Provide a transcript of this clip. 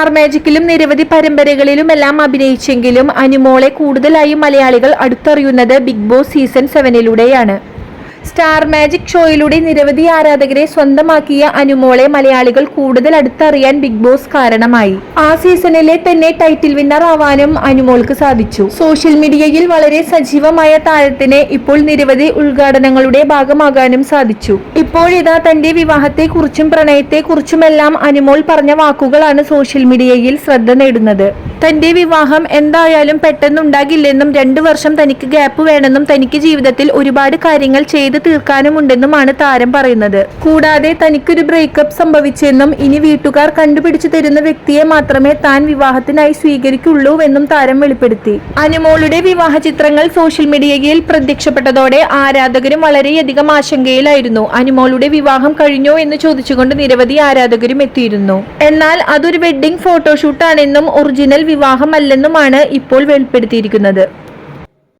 Star മാജിക്കിലും നിരവധി പരമ്പരകളിലുമെല്ലാം അഭിനയിച്ചെങ്കിലും അനുമോളെ കൂടുതലായും മലയാളികൾ അടുത്തറിയുന്നത് ബിഗ് ബോസ് സീസൺ സെവനിലൂടെയാണ് സ്റ്റാർ മാജിക് ഷോയിലൂടെ നിരവധി ആരാധകരെ സ്വന്തമാക്കിയ അനുമോളെ മലയാളികൾ കൂടുതൽ അടുത്തറിയാൻ ബിഗ് ബോസ് കാരണമായി. ആ സീസണിലെ തന്നെ ടൈറ്റിൽ വിന്നർ ആവാനും അനുമോൾക്ക് സാധിച്ചു. സോഷ്യൽ മീഡിയയിൽ വളരെ സജീവമായ താരത്തിന് ഇപ്പോൾ നിരവധി ഉദ്ഘാടനങ്ങളുടെ ഭാഗമാകാനും സാധിച്ചു. ഇപ്പോഴിതാ തന്റെ വിവാഹത്തെക്കുറിച്ചും പ്രണയത്തെക്കുറിച്ചുമെല്ലാം അനുമോൾ പറഞ്ഞ വാക്കുകളാണ് സോഷ്യൽ മീഡിയയിൽ ശ്രദ്ധ നേടുന്നത്. തന്റെ വിവാഹം എന്തായാലും പെട്ടെന്നുണ്ടാകില്ലെന്നും രണ്ടു വർഷം തനിക്ക് ഗ്യാപ്പ് വേണമെന്നും തനിക്ക് ജീവിതത്തിൽ ഒരുപാട് കാര്യങ്ങൾ ചെയ്തു തീർക്കാനുമുണ്ടെന്നുമാണ് താരം പറയുന്നത്. കൂടാതെ തനിക്കൊരു ബ്രേക്കപ്പ് സംഭവിച്ചെന്നും ഇനി വീട്ടുകാർ കണ്ടുപിടിച്ചു തരുന്ന വ്യക്തിയെ മാത്രമേ താൻ വിവാഹത്തിനായി സ്വീകരിക്കുള്ളൂവെന്നും താരം വെളിപ്പെടുത്തി. അനുമോളുടെ വിവാഹ ചിത്രങ്ങൾ സോഷ്യൽ മീഡിയയിൽ പ്രത്യക്ഷപ്പെട്ടതോടെ ആരാധകരും വളരെയധികം ആശങ്കയിലായിരുന്നു. അനുമോളുടെ വിവാഹം കഴിഞ്ഞോ എന്ന് ചോദിച്ചുകൊണ്ട് നിരവധി ആരാധകരും എത്തിയിരുന്നു. എന്നാൽ അതൊരു വെഡ്ഡിംഗ് ഫോട്ടോഷൂട്ടാണെന്നും ഒറിജിനൽ വിവാഹമല്ലെന്നുമാണ് ഇപ്പോൾ വെളിപ്പെടുത്തിയിരിക്കുന്നത്